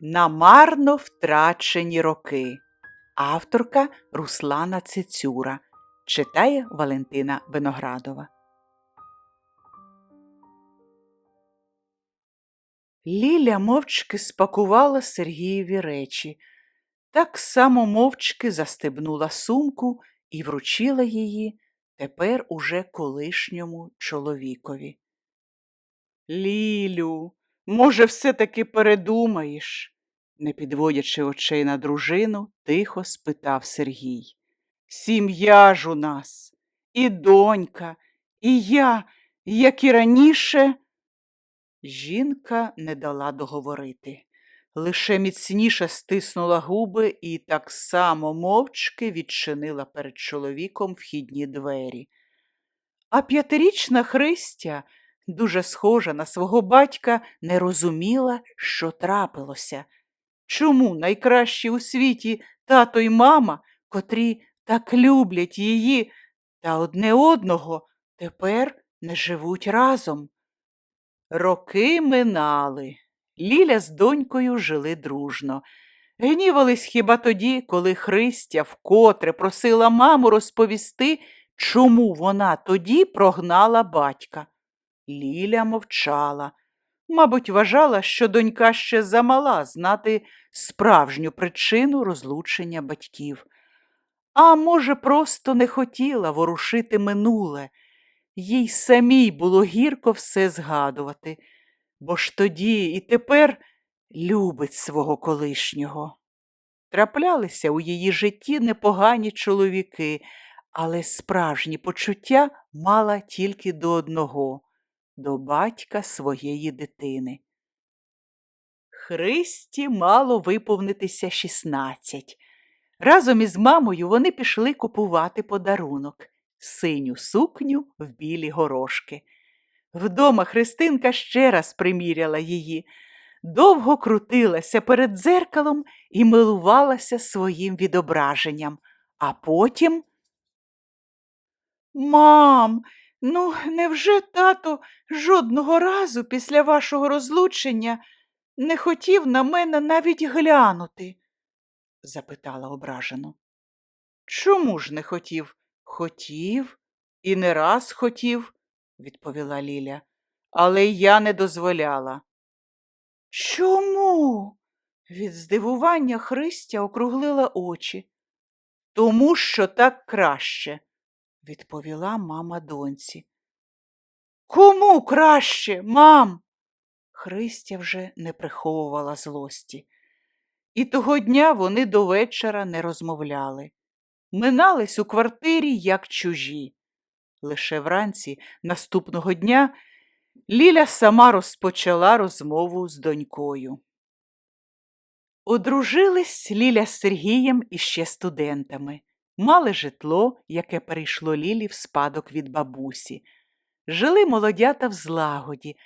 Намарно втрачені роки. Авторка Руслана Цицюра. Читає Валентина Виноградова. Ліля мовчки спакувала Сергієві речі, так само мовчки застебнула сумку і вручила її тепер уже колишньому чоловікові. Лілю, може, все-таки передумаєш? не підводячи очей на дружину, тихо спитав Сергій. Сім'я ж у нас, і донька, і я, як і раніше. Жінка не дала договорити, лише міцніше стиснула губи і так само мовчки відчинила перед чоловіком вхідні двері. А п'ятирічна Христя, дуже схожа на свого батька, не розуміла, що трапилося. Чому найкращі у світі тато й мама, котрі так люблять її та одне одного, тепер не живуть разом? Роки минали. Ліля з донькою жили дружно. Гнівались хіба тоді, коли Христя вкотре просила маму розповісти, чому вона тоді прогнала батька. Ліля мовчала. Мабуть, вважала, що донька ще замала знати справжню причину розлучення батьків. А може, просто не хотіла ворушити минуле. Їй самій було гірко все згадувати, бо ж тоді і тепер любить свого колишнього. Траплялися у її житті непогані чоловіки, але справжні почуття мала тільки до одного до батька своєї дитини. Христі мало виповнитися 16. Разом із мамою вони пішли купувати подарунок синю сукню в білі горошки. Вдома Христинка ще раз приміряла її, довго крутилася перед дзеркалом і милувалася своїм відображенням, а потім. Мам, ну невже тато жодного разу після вашого розлучення не хотів на мене навіть глянути? запитала ображено. Чому ж не хотів? Хотів і не раз хотів, відповіла Ліля, але я не дозволяла. Чому? Від здивування Христя округлила очі. Тому що так краще, відповіла мама доньці. Кому краще, мам? Христя вже не приховувала злості. І того дня вони до вечора не розмовляли. Минались у квартирі, як чужі. Лише вранці наступного дня Ліля сама розпочала розмову з донькою. Одружились Ліля з Сергієм і ще студентами, мали житло, яке перейшло Лілі в спадок від бабусі. Жили молодята в злагоді,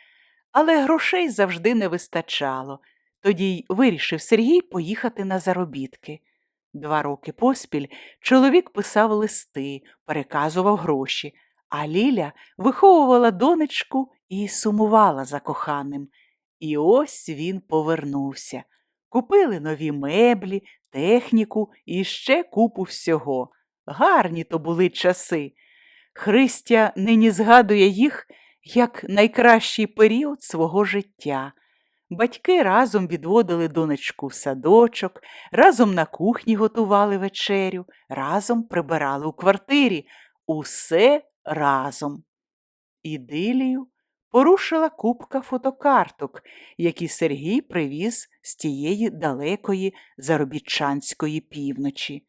але грошей завжди не вистачало. Тоді й вирішив Сергій поїхати на заробітки. Два роки поспіль чоловік писав листи, переказував гроші, а Ліля виховувала донечку і сумувала за коханим. І ось він повернувся. Купили нові меблі, техніку і ще купу всього. Гарні то були часи. Христя нині згадує їх як найкращий період свого життя. Батьки разом відводили донечку в садочок, разом на кухні готували вечерю, разом прибирали у квартирі. Усе разом. Ідилію порушила купка фотокарток, які Сергій привіз з тієї далекої заробітчанської півночі.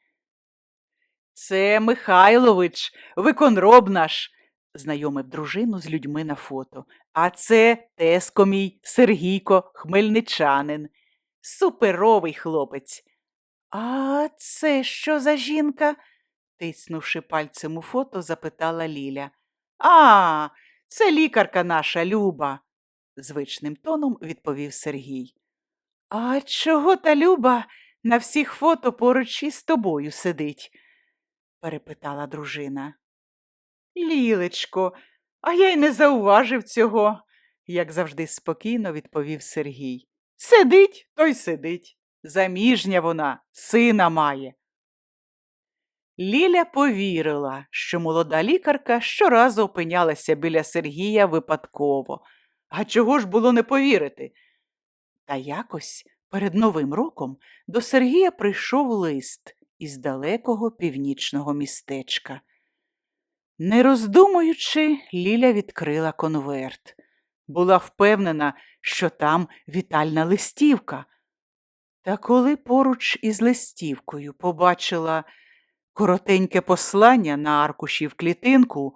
Це Михайлович, виконроб наш, знайомив дружину з людьми на фото. А це теско мій Сергійко, хмельничанин, суперовий хлопець. А це що за жінка? тиснувши пальцем у фото, запитала Ліля. А, це лікарка наша Люба, звичним тоном відповів Сергій. А чого та Люба на всіх фото поруч із тобою сидить? перепитала дружина. Лілечко, а я й не зауважив цього, як завжди спокійно відповів Сергій. Сидить, то й сидить. Заміжня вона, сина має. Ліля повірила, що молода лікарка щоразу опинялася біля Сергія випадково. А чого ж було не повірити? Та якось перед Новим роком до Сергія прийшов лист із далекого північного містечка. Не роздумуючи, Ліля відкрила конверт. Була впевнена, що там вітальна листівка. Та коли поруч із листівкою побачила коротеньке послання на аркуші в клітинку,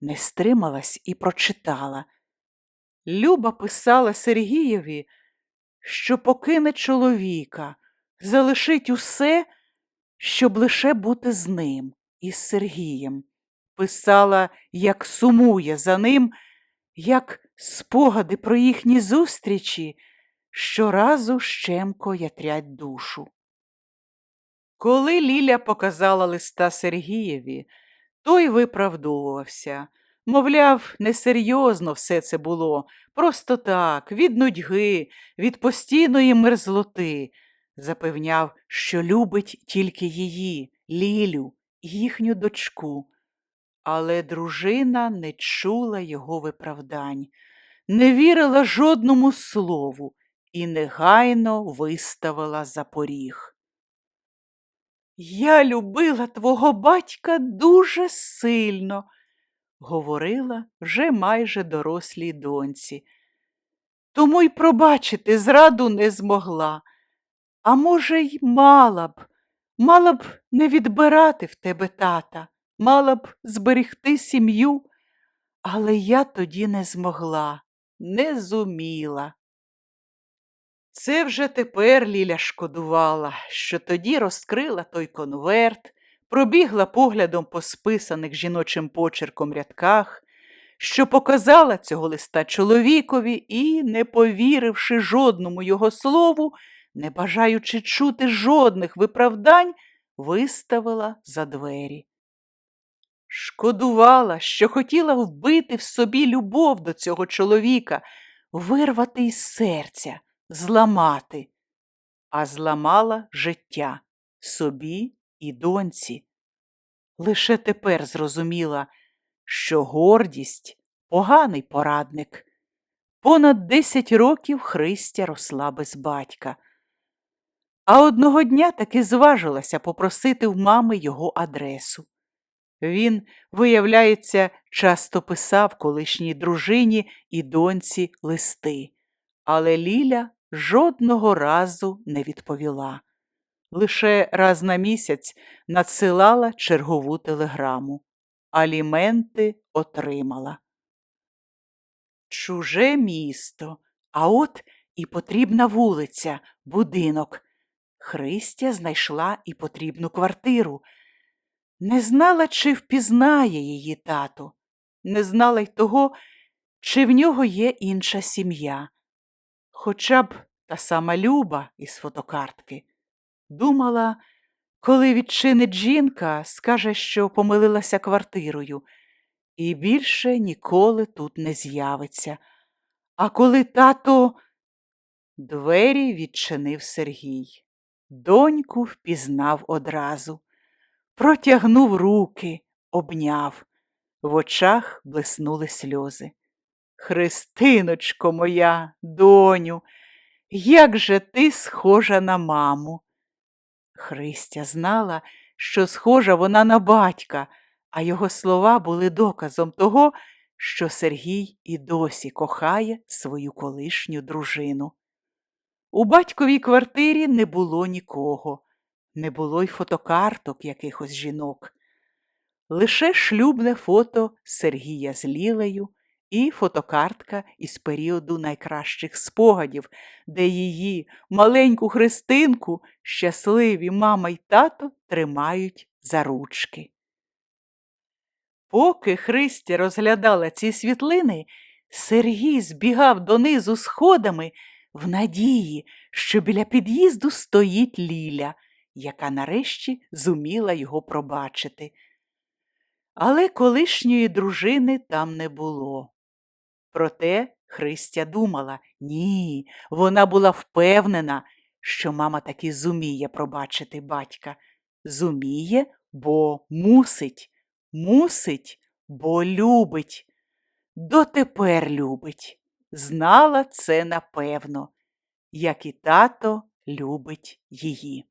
не стрималась і прочитала. Люба писала Сергієві, що покине чоловіка, залишить усе, щоб лише бути з ним, із Сергієм. Писала, як сумує за ним, як спогади про їхні зустрічі щоразу щемко ятрять душу. Коли Ліля показала листа Сергієві, той виправдовувався. Мовляв, несерйозно все це було, просто так, від нудьги, від постійної мерзлоти. Запевняв, що любить тільки її, Лілю, їхню дочку. Але дружина не чула його виправдань, не вірила жодному слову і негайно виставила за поріг. Я любила твого батька дуже сильно, говорила вже майже дорослій доньці. Тому й пробачити зраду не змогла. А може, й мала б, мала б не відбирати в тебе тата, мала б зберегти сім'ю, але я тоді не змогла, не зуміла. Це вже тепер Ліля шкодувала, що тоді розкрила той конверт, пробігла поглядом по списаних жіночим почерком рядках, що показала цього листа чоловікові і, не повіривши жодному його слову, не бажаючи чути жодних виправдань, виставила за двері. Шкодувала, що хотіла вбити в собі любов до цього чоловіка, вирвати із серця, зламати, а зламала життя собі і доньці. Лише тепер зрозуміла, що гордість поганий порадник. Понад десять років Христя росла без батька. А одного дня таки зважилася попросити в мами його адресу. Він, виявляється, часто писав колишній дружині і доньці листи, але Ліля жодного разу не відповіла. Лише раз на місяць надсилала чергову телеграму. Аліменти отримала. Чуже місто, а от і потрібна вулиця, будинок. Христя знайшла і потрібну квартиру. Не знала, чи впізнає її тато, не знала й того, чи в нього є інша сім'я. Хоча б та сама Люба із фотокартки. Думала, коли відчинить жінка, скаже, що помилилася квартирою, і більше ніколи тут не з'явиться. А коли тато двері відчинив Сергій. Доньку впізнав одразу, протягнув руки, обняв. В очах блиснули сльози. Христиночко моя, доню, як же ти схожа на маму. Христя знала, що схожа вона на батька, а його слова були доказом того, що Сергій і досі кохає свою колишню дружину. У батьковій квартирі не було нікого, не було й фотокарток якихось жінок. Лише шлюбне фото Сергія з Лілею і фотокартка із періоду найкращих спогадів, де її маленьку Христинку щасливі мама й тато тримають за ручки. Поки Христя розглядала ці світлини, Сергій збігав донизу сходами в надії, що біля під'їзду стоїть Ліля, яка нарешті зуміла його пробачити. Але колишньої дружини там не було. Проте Христя думала, ні, вона була впевнена, що мама таки зуміє пробачити батька. Зуміє, бо мусить, мусить, бо любить. Дотепер любить. Знала це напевно, як і тато любить її.